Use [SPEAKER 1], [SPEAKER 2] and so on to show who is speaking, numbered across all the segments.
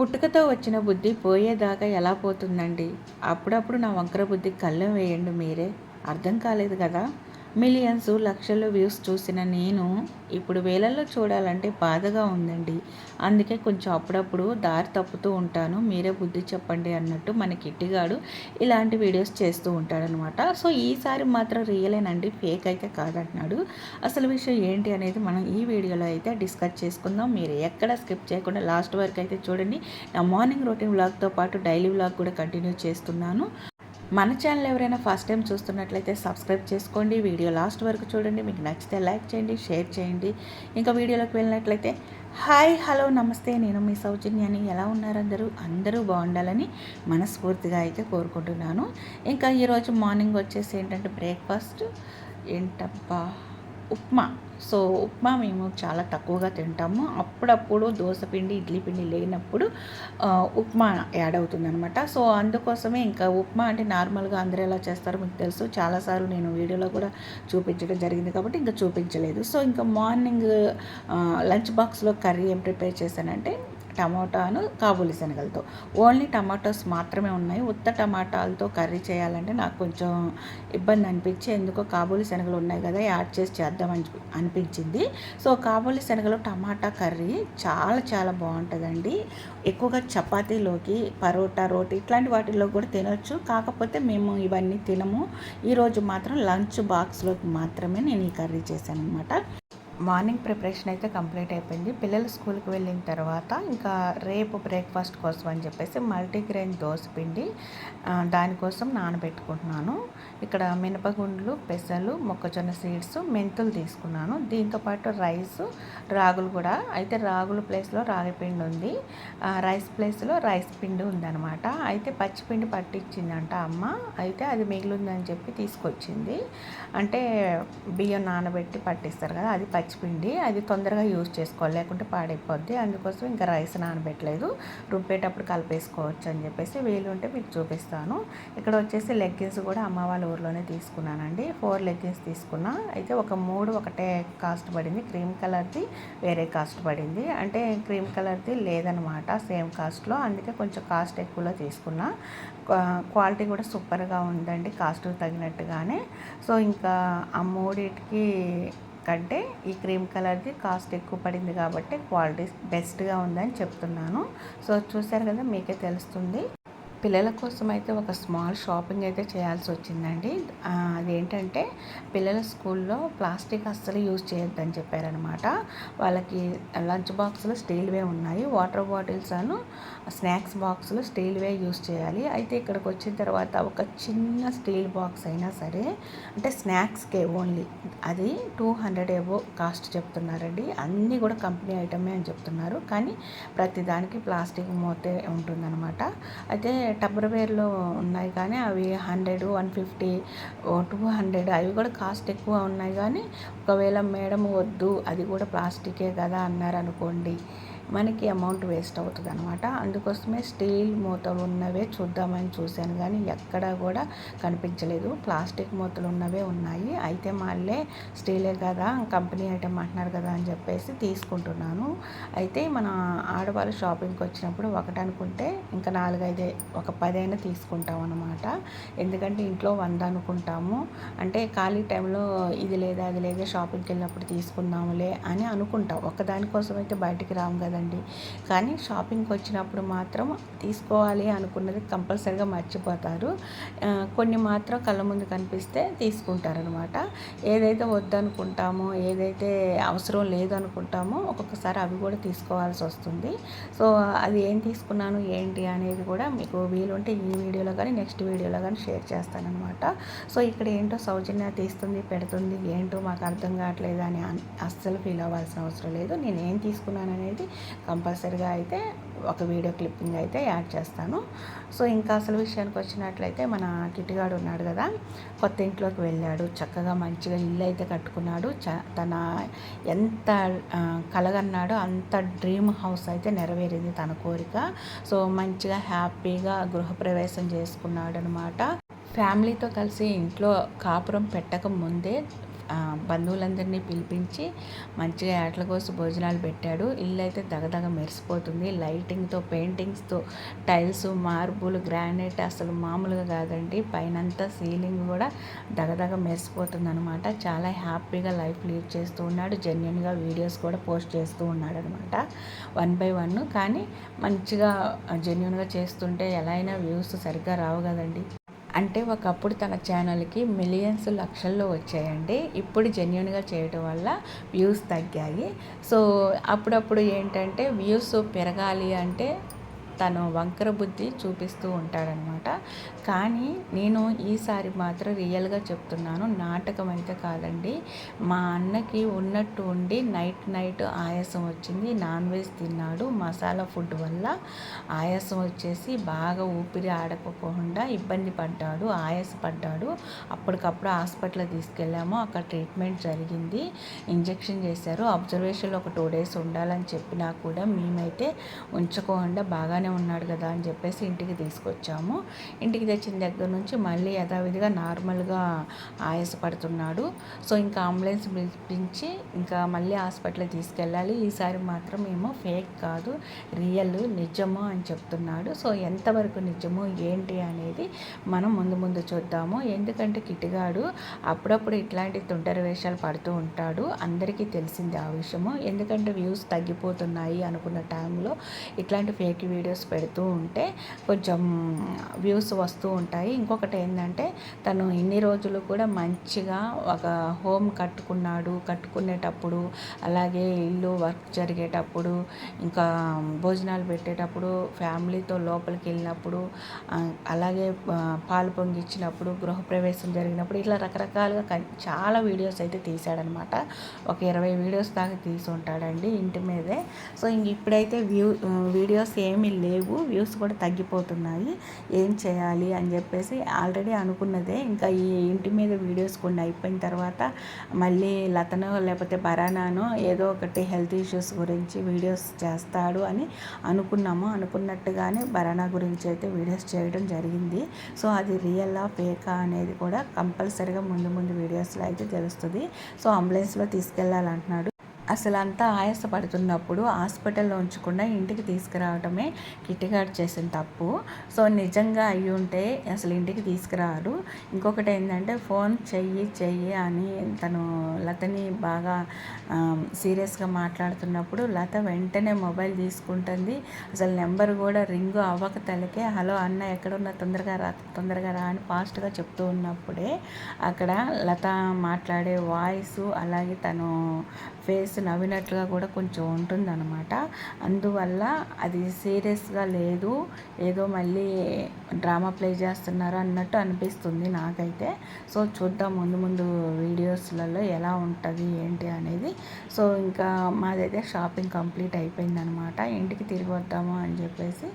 [SPEAKER 1] పుట్టుకతో వచ్చిన బుద్ధి పోయేదాకా ఎలా పోతుందండి? అప్పుడప్పుడు నా వంకర బుద్ధి కళ్ళం వేయండి మీరే. అర్థం కాలేదు కదా? మిలియన్స్ లక్షల్లో వ్యూస్ చూసిన నేను ఇప్పుడు వేలల్లో చూడాలంటే బాధగా ఉందండి. అందుకే కొంచెం అప్పుడప్పుడు దారి తప్పుతూ ఉంటాను. మీరే బుద్ధి చెప్పండి అన్నట్టు మన కిట్టిగాడు ఇలాంటి వీడియోస్ చేస్తూ ఉంటాడనమాట. సో ఈసారి మాత్రం రియలేనండి ఫేక్ అయితే కాదంటున్నాడు. అసలు విషయం ఏంటి అనేది మనం ఈ వీడియోలో అయితే డిస్కస్ చేసుకుందాం. మీరు ఎక్కడ స్కిప్ చేయకుండా లాస్ట్ వరకు అయితే చూడండి. నా మార్నింగ్ రొటీన్ వ్లాగ్తో పాటు డైలీ వ్లాగ్ కూడా కంటిన్యూ చేస్తున్నాను. మన ఛానల్ ఎవరైనా ఫస్ట్ టైం చూస్తున్నట్లయితే సబ్స్క్రైబ్ చేసుకోండి. వీడియో లాస్ట్ వరకు చూడండి. మీకు నచ్చితే లైక్ చేయండి షేర్ చేయండి. ఇంకా వీడియోలోకి వెళ్ళినట్లయితే హాయ్ హలో నమస్తే. నేను మీ సౌజన్యాన్ని ఎలా ఉన్నారు అందరూ? అందరూ బాగుండాలని మనస్ఫూర్తిగా అయితే కోరుకుంటున్నాను. ఇంకా ఈరోజు మార్నింగ్ వచ్చేసి ఏంటంటే బ్రేక్ఫాస్ట్ ఏంటబ్బా? ఉప్మా. సో ఉప్మా మేము చాలా తక్కువగా తింటాము. అప్పుడప్పుడు దోశ పిండి ఇడ్లీ పిండి లేనప్పుడు ఉప్మా యాడ్ అవుతుందనమాట సో అందుకోసమే ఇంకా ఉప్మా అంటే నార్మల్గా అందరూ ఎలా చేస్తారో మీకు తెలుసు. చాలాసార్లు నేను వీడియోలో కూడా చూపించడం జరిగింది కాబట్టి ఇంకా చూపించలేదు. సో ఇంకా మార్నింగ్ లంచ్ బాక్స్లో కర్రీ ఏం ప్రిపేర్ చేశానంటే టమాటాను కాబూలి శనగలతో. ఓన్లీ టమాటోస్ మాత్రమే ఉన్నాయి. ఉత్త టమాటాలతో కర్రీ చేయాలంటే నాకు కొంచెం ఇబ్బంది అనిపించి ఎందుకో కాబూలి శనగలు ఉన్నాయి కదా యాడ్ చేసి చేద్దామని అనిపించింది. సో కాబూలి శనగలు టమాటా కర్రీ చాలా చాలా బాగుంటుందండి. ఎక్కువగా చపాతీలోకి పరోటా రోటీ ఇట్లాంటి వాటిల్లో కూడా తినొచ్చు. కాకపోతే మేము ఇవన్నీ తినము. ఈరోజు మాత్రం లంచ్ బాక్స్లోకి మాత్రమే నేను ఈ కర్రీ చేశాను అనమాట మార్నింగ్ ప్రిపరేషన్ అయితే కంప్లీట్ అయిపోయింది. పిల్లలు స్కూల్కి వెళ్ళిన తర్వాత ఇంకా రేపు బ్రేక్ఫాస్ట్ కోసం అని చెప్పేసి మల్టీగ్రెయిన్ దోశ పిండి దానికోసం నానబెట్టుకుంటున్నాను. ఇక్కడ మినపగుండ్లు పెసలు మొక్కజొన్న సీడ్స్ మెంతులు తీసుకున్నాను. దీంతోపాటు రైస్ రాగులు కూడా. అయితే రాగుల ప్లేస్లో రాగి పిండి ఉంది. రైస్ ప్లేస్లో రైస్ పిండి ఉందనమాట అయితే పచ్చిపిండి పట్టించిందంట అమ్మ. అయితే అది మిగిలిందని చెప్పి తీసుకొచ్చింది. అంటే బియ్యం నానబెట్టి పట్టిస్తారు కదా అది పచ్చిపిండి అది తొందరగా యూజ్ చేసుకోవాలి. లేకుంటే పాడైపోద్ది. అందుకోసం ఇంకా రైస్ నానబెట్టలేదు. రుబ్బేటప్పుడు కలిపేసుకోవచ్చు అని చెప్పేసి వీలు ఉంటే మీకు చూపిస్తాను. ఇక్కడ వచ్చేసి లెగ్గిన్స్ కూడా అమ్మ వాళ్ళు ఊర్లోనే తీసుకున్నానండి. ఫోర్ లెగ్గిన్స్ తీసుకున్నా. అయితే ఒక మూడు ఒకటే కాస్ట్ పడింది. క్రీమ్ కలర్ది వేరే కాస్ట్ పడింది. అంటే క్రీమ్ కలర్ది లేదనమాట సేమ్ కాస్ట్లో. అందుకే కొంచెం కాస్ట్ ఎక్కువలో తీసుకున్నా. క్వాలిటీ కూడా సూపర్గా ఉందండి కాస్ట్ తగినట్టుగానే. సో ఇంకా ఆ మూడింటికి కంటే ఈ క్రీమ్ కలర్ది కాస్ట్ ఎక్కువ పడింది కాబట్టి క్వాలిటీ బెస్ట్గా ఉందని చెప్తున్నాను. సో చూసారు కదా మీకే తెలుస్తుంది. పిల్లల కోసం అయితే ఒక స్మాల్ షాపింగ్ అయితే చేయాల్సి వచ్చిందండి అదేంటంటే పిల్లల స్కూల్లో ప్లాస్టిక్ అస్సలు యూజ్ చేయొద్దని చెప్పారనమాట. వాళ్ళకి లంచ్ బాక్సులు స్టీల్వే ఉన్నాయి. వాటర్ బాటిల్స్ అను స్నాక్స్ బాక్సులు స్టీల్వే యూజ్ చేయాలి. అయితే ఇక్కడికి వచ్చిన తర్వాత ఒక చిన్న స్టీల్ బాక్స్ అయినా సరే అంటే స్నాక్స్కే ఓన్లీ అది టూ హండ్రెడ్ ఏవో కాస్ట్ చెప్తున్నారండి. అన్నీ కూడా కంపెనీ ఐటమే అని చెప్తున్నారు. కానీ ప్రతిదానికి ప్లాస్టిక్ మూతే ఉంటుందన్నమాట అయితే టబ్బర్వేర్లో ఉన్నాయి కానీ అవి hundred one fifty two hundred అవి కూడా కాస్ట్ ఎక్కువ ఉన్నాయి కానీ ఒకవేళ మేడం వద్దు అది కూడా ప్లాస్టికే కదా అన్నారు అనుకోండి. మనకి అమౌంట్ వేస్ట్ అవుతుంది అనమాట అందుకోసమే స్టీల్ మూతలు ఉన్నవే చూద్దామని చూశాను కానీ ఎక్కడా కూడా కనిపించలేదు. ప్లాస్టిక్ మూతలు ఉన్నవే ఉన్నాయి. అయితే మళ్ళీ స్టీలే కదా కంపెనీ ఐటమ్ అంటున్నారు కదా అని చెప్పేసి తీసుకుంటున్నాను. అయితే మన ఆడవాళ్ళు షాపింగ్కి వచ్చినప్పుడు ఒకటి అనుకుంటే ఇంకా నాలుగైదు ఒక పదైనా తీసుకుంటాం అనమాట ఎందుకంటే ఇంట్లో వంద అనుకుంటాము. అంటే ఖాళీ టైంలో ఇది లేదా అది లేదా షాపింగ్కి వెళ్ళినప్పుడు తీసుకుందాములే అని అనుకుంటాం. ఒకదానికోసం అయితే బయటికి రాము కదా కదండి కానీ షాపింగ్కి వచ్చినప్పుడు మాత్రం తీసుకోవాలి అనుకున్నది కంపల్సరిగా మర్చిపోతారు. కొన్ని మాత్రం కళ్ళ ముందు కనిపిస్తే తీసుకుంటారనమాట. ఏదైతే వద్దనుకుంటామో ఏదైతే అవసరం లేదనుకుంటామో ఒక్కొక్కసారి అవి కూడా తీసుకోవాల్సి వస్తుంది. సో అది ఏం తీసుకున్నాను ఏంటి అనేది కూడా మీకు వీలుంటే ఈ వీడియోలో కానీ నెక్స్ట్ వీడియోలో కానీ షేర్ చేస్తానమాట సో ఇక్కడ ఏంటో సౌజన్య తీస్తుంది పెడుతుంది ఏంటో మాకు అర్థం కావట్లేదు అని అస్సలు ఫీల్ అవ్వాల్సిన అవసరం లేదు. నేను ఏం తీసుకున్నాను అనేది కంపల్సరీగా అయితే ఒక వీడియో క్లిప్పింగ్ అయితే యాడ్ చేస్తాను. సో ఇంకా అసలు విషయానికి వచ్చినట్లయితే మన కిటిగాడు ఉన్నాడు కదా కొత్త ఇంట్లోకి వెళ్ళాడు. చక్కగా మంచిగా ఇల్లు అయితే కట్టుకున్నాడు. చ తన ఎంత కలగన్నాడో అంత డ్రీమ్ హౌస్ అయితే నెరవేరింది తన కోరిక. సో మంచిగా హ్యాపీగా గృహప్రవేశం చేసుకున్నాడు అనమాట ఫ్యామిలీతో కలిసి ఇంట్లో కాపురం పెట్టక ముందే బంధువులందరినీ పిలిపించి మంచిగా ఆటల కోసం భోజనాలు పెట్టాడు. ఇల్లు అయితే దగదగ మెరిసిపోతుంది. లైటింగ్తో పెయింటింగ్స్తో టైల్స్ మార్బుల్ గ్రానైట్ అసలు మామూలుగా కాదండి. పైనంతా సీలింగ్ కూడా దగదగ మెరిసిపోతుంది అనమాట చాలా హ్యాపీగా లైఫ్ లీడ్ చేస్తూ ఉన్నాడు. జెన్యున్గా వీడియోస్ కూడా పోస్ట్ చేస్తూ ఉన్నాడు అనమాట వన్ బై వన్. కానీ మంచిగా జెన్యున్గా చేస్తుంటే ఎలా అయినా వ్యూస్ సరిగ్గా రావు కదండి. అంటే ఒకప్పుడు తన ఛానల్కి మిలియన్స్ లక్షల్లో వచ్చాయండి. ఇప్పుడు జెన్యున్గా చేయడం వల్ల వ్యూస్ తగ్గాయి. సో అప్పుడప్పుడు ఏంటంటే వ్యూస్ పెరగాలి అంటే తను వంకర బుద్ధి చూపిస్తూ ఉంటాడనమాట కానీ నేను ఈసారి మాత్రం రియల్గా చెప్తున్నాను నాటకం అయితే కాదండి. మా అన్నకి ఉన్నట్టు ఉండి నైట్ నైట్ ఆయాసం వచ్చింది నాన్ వెజ్ తిన్నాడు. మసాలా ఫుడ్ వల్ల ఆయాసం వచ్చేసి బాగా ఊపిరి ఆడకపోకుండా ఇబ్బంది పడ్డాడు ఆయాసపడ్డాడు అప్పటికప్పుడు హాస్పిటల్ తీసుకెళ్ళాము అక్కడ ట్రీట్మెంట్ జరిగింది. ఇంజెక్షన్ చేశారు. అబ్జర్వేషన్లో ఒక టూ డేస్ ఉండాలని చెప్పినా కూడా మేమైతే ఉంచుకోకుండా బాగానే ఉన్నాడు కదా అని చెప్పేసి ఇంటికి తీసుకొచ్చాము. ఇంటికి తెచ్చిన దగ్గర నుంచి మళ్ళీ యథావిధిగా నార్మల్గా ఆయాసపడుతున్నాడు. సో ఇంకా అంబులెన్స్ పిలిపించి ఇంకా మళ్ళీ హాస్పిటల్కి తీసుకెళ్ళాలి. ఈసారి మాత్రం ఏమో ఫేక్ కాదు రియల్ నిజము అని చెప్తున్నాడు. సో ఎంతవరకు నిజము ఏంటి అనేది మనం ముందు ముందు చూద్దాము. ఎందుకంటే కిటిగాడు అప్పుడప్పుడు ఇట్లాంటి తుంటరి వేషాలు పడుతూ ఉంటాడు. అందరికీ తెలిసింది ఆ విషయము. ఎందుకంటే వ్యూస్ తగ్గిపోతున్నాయి అనుకున్న టైంలో ఇట్లాంటి ఫేక్ వీడియోస్ పెడుతూ ఉంటే కొంచెం వ్యూస్ వస్తూ ఉంటాయి. ఇంకొకటి ఏంటంటే తను ఇన్ని రోజులు కూడా మంచిగా ఒక హోమ్ కట్టుకున్నాడు. కట్టుకునేటప్పుడు అలాగే ఇల్లు వర్క్ జరిగేటప్పుడు ఇంకా భోజనాలు పెట్టేటప్పుడు ఫ్యామిలీతో లోపలికి వెళ్ళినప్పుడు అలాగే పాలు పొంగిచ్చినప్పుడు గృహప్రవేశం జరిగినప్పుడు ఇట్లా రకరకాలుగా చాలా వీడియోస్ అయితే తీశాడనమాట. ఒక ఇరవై వీడియోస్ దాకా తీసి ఉంటాడండి ఇంటి మీదే. సో ఇంక ఇప్పుడైతే వ్యూ వీడియోస్ ఏమీ లేవు. లేవు వ్యూస్ కూడా తగ్గిపోతున్నాయి. ఏం చేయాలి అని చెప్పేసి ఆల్రెడీ అనుకున్నదే. ఇంకా ఈ ఇంటి మీద వీడియోస్ కొన్ని అయిపోయిన తర్వాత మళ్ళీ లతనో లేకపోతే బరానానో ఏదో ఒకటి హెల్త్ ఇష్యూస్ గురించి వీడియోస్ చేస్తాడు అని అనుకున్నాము. అనుకున్నట్టుగానే బరానా గురించి అయితే వీడియోస్ చేయడం జరిగింది. సో అది రియల్ ఫేకా అనేది కూడా కంపల్సరీగా ముందు ముందు వీడియోస్లో అయితే తెలుస్తుంది. సో అంబులెన్స్లో తీసుకెళ్ళాలంటున్నాడు. అసలు అంతా ఆయాసపడుతున్నప్పుడు హాస్పిటల్లో ఉంచకుండా ఇంటికి తీసుకురావటమే కిట్టిగాడు చేసిన తప్పు. సో నిజంగా అయ్యి ఉంటే అసలు ఇంటికి తీసుకురారు. ఇంకొకటి ఏంటంటే ఫోన్ చెయ్యి చెయ్యి అని తను లతని బాగా సీరియస్గా మాట్లాడుతున్నప్పుడు లత వెంటనే మొబైల్ తీసుకుంటుంది. అసలు నెంబర్ కూడా రింగ్ అవ్వక తలకే హలో అన్న ఎక్కడున్నా? తొందరగా రా తొందరగా రా అని ఫాస్ట్గా చెప్తూ ఉన్నప్పుడే అక్కడ లత మాట్లాడే వాయిస్ అలాగే తను ఫేస్ నవ్వినట్లుగా కూడా కొంచెం ఉంటుందన్నమాట. అందువల్ల అది సీరియస్గా లేదు. ఏదో మళ్ళీ డ్రామా ప్లే చేస్తున్నారు అన్నట్టు అనిపిస్తుంది నాకైతే. సో చూద్దాం ముందు ముందు వీడియోస్లలో ఎలా ఉంటుంది ఏంటి అనేది. సో ఇంకా మాదైతే షాపింగ్ కంప్లీట్ అయిపోయిందనమాట ఇంటికి తిరిగి వద్దాము అని చెప్పేసి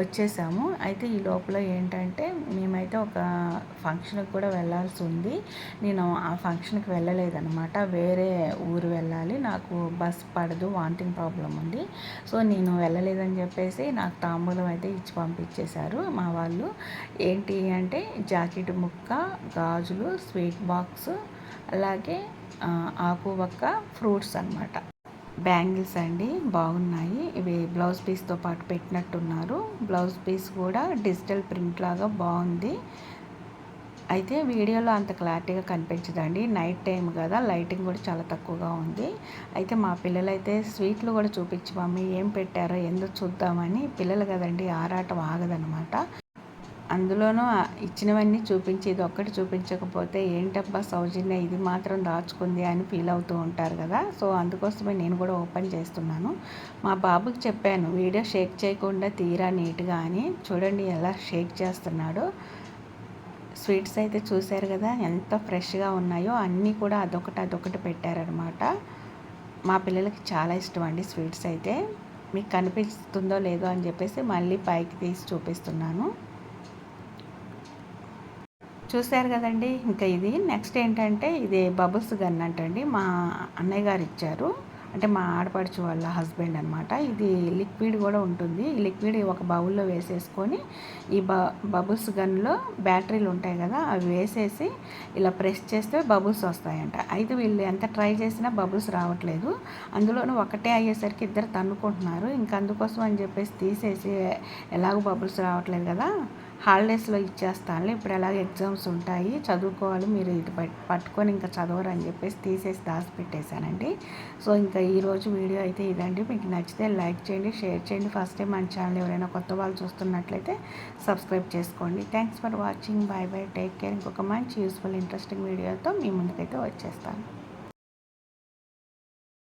[SPEAKER 1] వచ్చేసాము. అయితే ఈ లోపల ఏంటంటే మేమైతే ఒక ఫంక్షన్కి కూడా వెళ్ళాల్సి ఉంది. నేను ఆ ఫంక్షన్కి వెళ్ళలేదనమాట వేరే ఊరు వెళ్ళాలి. నాకు బస్ పడదు వాంటింగ్ ప్రాబ్లం ఉంది. సో నేను వెళ్ళలేదని చెప్పేసి నాకు తాంబూలం అయితే ఇచ్చి పంపించేశారు. మా వాళ్ళు ఏంటి అంటే జాకెట్ ముక్క గాజులు స్వీట్ బాక్స్ అలాగే ఆకు ఒక్క ఫ్రూట్స్ అనమాట బ్యాంగిల్స్ అండి బాగున్నాయి. ఇవి బ్లౌజ్ పీస్తో పాటు పెట్టినట్టున్నారు. బ్లౌజ్ పీస్ కూడా డిజిటల్ ప్రింట్ లాగా బాగుంది. అయితే వీడియోలో అంత క్లారిటీగా కనిపించదండి. నైట్ టైం కదా లైటింగ్ కూడా చాలా తక్కువగా ఉంది. అయితే మా పిల్లలు అయితే స్వీట్లు కూడా చూపించి మమ్మీ ఏం పెట్టారో ఎందుకు చూద్దామని పిల్లలు కదండి ఆరాటం ఆగదనమాట అందులోనూ ఇచ్చినవన్నీ చూపించి ఇది ఒక్కటి చూపించకపోతే ఏంటబ్బా సౌజన్య ఇది మాత్రం దాచుకుంది అని ఫీల్ అవుతూ ఉంటారు కదా. సో అందుకోసమే నేను కూడా ఓపెన్ చేస్తున్నాను. మా బాబుకి చెప్పాను వీడియో షేక్ చేయకుండా తీరా నీట్గా అని. చూడండి ఎలా షేక్ చేస్తున్నాడో. స్వీట్స్ అయితే చూశారు కదా ఎంత ఫ్రెష్గా ఉన్నాయో అన్నీ కూడా అదొకటి అదొకటి పెట్టారనమాట మా పిల్లలకి చాలా ఇష్టం అండి స్వీట్స్ అయితే. మీకు కనిపిస్తుందో లేదో అని చెప్పేసి మళ్ళీ పైకి తీసి చూపిస్తున్నాను. చూశారు కదండి ఇంకా ఇది. నెక్స్ట్ ఏంటంటే ఇది బబుల్స్ గన్ అంటండి మా అన్నయ్య గారు ఇచ్చారు. అంటే మా ఆడపడుచు వాళ్ళ హస్బెండ్ అనమాట ఇది లిక్విడ్ కూడా ఉంటుంది. ఈ లిక్విడ్ ఒక బౌల్లో వేసేసుకొని ఈ బ బబుల్స్ గన్లో బ్యాటరీలు ఉంటాయి కదా అవి వేసేసి ఇలా ప్రెస్ చేస్తే బబుల్స్ వస్తాయంట. అయితే వీళ్ళు ఎంత ట్రై చేసినా బబుల్స్ రావట్లేదు. అందులోనూ ఒకటే అయ్యేసరికి ఇద్దరు తన్నుకుంటున్నారు. ఇంక అందుకోసం అని చెప్పేసి తీసేసి ఎలాగో బబుల్స్ రావట్లేదు కదా హాలిడేస్లో ఇచ్చేస్తాను ఇప్పుడు ఎలాగ ఎగ్జామ్స్ ఉంటాయి చదువుకోవాలి మీరు ఇది పట్టుకొని ఇంకా చదవరు అని చెప్పేసి తీసేసి దాచిపెట్టేశానండి. సో ఇంకా ఈరోజు వీడియో అయితే ఇదండి. మీకు నచ్చితే లైక్ చేయండి షేర్ చేయండి. ఫస్ట్ టైం మన ఛానల్ ఎవరైనా కొత్త వాళ్ళు చూస్తున్నట్లయితే సబ్స్క్రైబ్ చేసుకోండి. Thanks for watching. Bye bye take care. ఇంకొక మంచి యూస్ఫుల్ ఇంట్రెస్టింగ్ వీడియోతో మీ ముందుకైతే వచ్చేస్తాను.